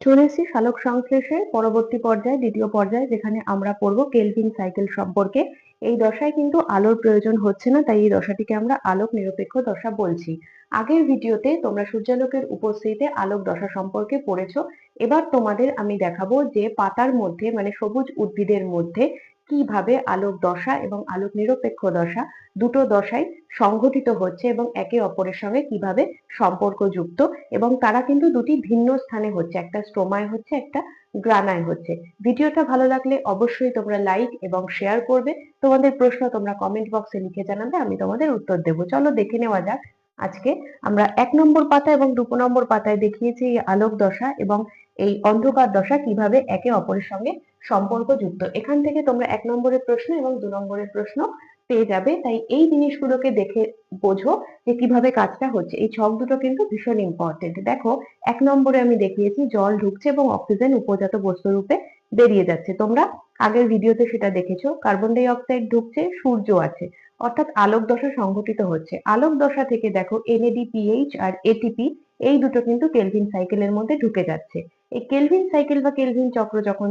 চলে এসেছি সালোক সংশ্লেষে, পরবর্তী পর্যায়ে, দ্বিতীয় পর্যায়ে, যেখানে আমরা পড়ব কেলভিন সাইকেল সম্পর্কে। এই দশায় কিন্তু আলোর প্রয়োজন হচ্ছে না, তাই এই দশাটিকে আমরা আলোক নিরপেক্ষ দশা বলছি। আগের ভিডিওতে তোমরা সূর্যালোকের উপস্থিতিতে আলোক দশা সম্পর্কে পড়েছো। এবার তোমাদের আমি দেখাবো যে পাতার মধ্যে মানে সবুজ উদ্ভিদের মধ্যে কীভাবে আলোক দশা এবং আলোক নিরপেক্ষ দশা দুটো দশাই সংঘটিত হচ্ছে এবং একে অপরের সঙ্গে কীভাবে সম্পর্কযুক্ত এবং তারা কিন্তু দুটি ভিন্ন স্থানে হচ্ছে, একটা স্ট্রোমায় হচ্ছে, একটা গ্রানায় হচ্ছে। ভিডিওটা ভালো লাগলে অবশ্যই তোমরা লাইক এবং শেয়ার করবে। তোমাদের প্রশ্ন তোমরা কমেন্ট বক্সে লিখে জানাবে, আমি তোমাদের উত্তর দেবো। চলো দেখে নেওয়া যাক আজকে আমরা এক নম্বর পাতা এবং দু নম্বর পাতায় দেখিয়েছি আলোক দশা এবং এই অন্ধকার দশা কীভাবে একে অপরের সঙ্গে সম্পর্কযুক্ত। এখান থেকে তোমরা এক নম্বরের প্রশ্ন এবং দু নম্বরের প্রশ্ন পেয়ে যাবে। তাই এই জিনিসগুলোকে দেখে বোঝো যে কীভাবে কাজটা হচ্ছে। এই ছক দুটো কিন্তু ভীষণ ইম্পর্টেন্ট দেখো, এক নম্বরে আমি দেখিয়েছি, জল ঢুকছে এবং অক্সিজেন উপজাত বস্তু রূপে বেরিয়ে যাচ্ছে। তোমরা আগের ভিডিওতে সেটা দেখেছ। কার্বন ডাই অক্সাইড ঢুকছে, সূর্য আছে। অর্থাৎ আলোক দশা সংঘটিত হচ্ছে। আলোক দশা থেকে দেখো এনএডিপিএইচ আর এটিপি এই দুটো কিন্তু কেলভিন সাইকেলের মধ্যে ঢুকে যাচ্ছে। এই কেলভিন সাইকেল বা কেলভিন চক্র যখন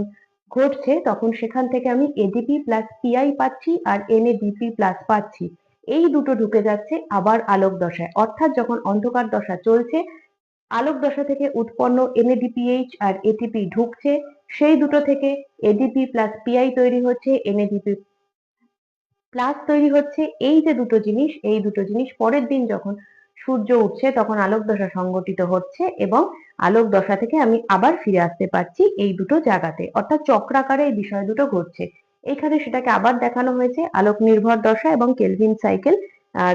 ঘটছে, তখন সেখান থেকে আমি এডিপি প্লাস পিআই পাচ্ছি আর এনএডিপি প্লাস পাচ্ছি। এই দুটো ঢুকে যাচ্ছে আবার আলোক দশায়। অর্থাৎ যখন অন্ধকার দশা চলছে, আলোক দশা থেকে উৎপন্ন এনএডিপিএইচ আর এটিপি ঢুকছে, সেই দুটো থেকে এডিপি প্লাস পিআই তৈরি হচ্ছে এনএডিপি প্লাস তৈরি হচ্ছে। এই যে দুটো জিনিস, এই দুটো জিনিস পরের দিন যখন সূর্য উঠছে, তখন আলোক দশা সংগঠিত হচ্ছে এবং আলোক দশা থেকে আমি আবার ফিরে আসতে পারছি এই দুটো জায়গাতে। অর্থাৎ চক্রাকারে এই বিষয় দুটো ঘটছে। এখানে সেটাকে আবার দেখানো হয়েছে আলোক নির্ভর দশা এবং কেলভিন সাইকেল।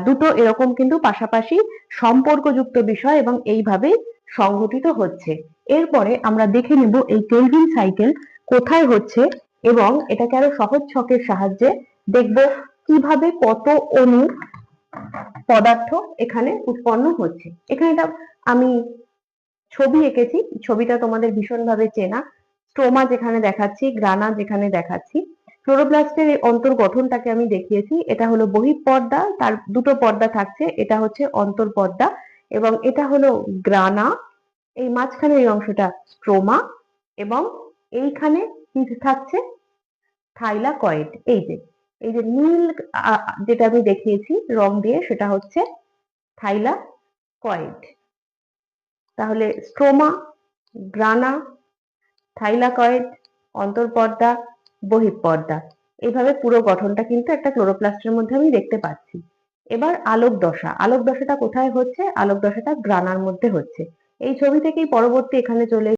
দুটো এরকম কিন্তু পাশাপাশি সম্পর্কযুক্ত বিষয় এবং এইভাবে সংঘটিত হচ্ছে। এরপরে আমরা দেখে নেব এই কেলভিন সাইকেল কোথায় হচ্ছে এবং এটাকে আরও সহজ ছকের সাহায্যে দেখব কীভাবে কত অণু পদার্থ এখানে উৎপন্ন হচ্ছে। এখানে এটা আমি ছবি এঁকেছি। ছবিটা তোমাদের ভীষণভাবে চেনা। স্ট্রোমা যেখানে দেখাচ্ছি, গ্রানা যেখানে দেখাচ্ছি। ক্লোরোপ্লাস্টের অন্তর্গঠনটাকে আমি দেখিয়েছি। এটা হলো বহিঃপর্দা, তার দুটো পর্দা থাকছে। এটা হচ্ছে অন্তর্পর্দা এবং এটা হলো গ্রানা। এই মাঝখানের এই অংশটা স্ট্রোমা এবং এইখানে কি থাকছে থাইলাকয়েড। এই যে এই যে নীল যেটা আমি দেখিয়েছি রং দিয়ে, সেটা হচ্ছে থাইলাকয়েড তাহলে স্ট্রোমা, গ্রানা থাইলাকয়েড অন্তর্পর্দা, বহিঃপর্দা। এইভাবে পুরো গঠনটা কিন্তু একটা ক্লোরোপ্লাস্টের মধ্যে আমি দেখতে পাচ্ছি। এবার আলোক দশা আলোক দশাটা কোথায় হচ্ছে? আলোক দশাটা গ্রানার মধ্যে হচ্ছে। এই ছবি থেকেই পরবর্তী এখানে চলে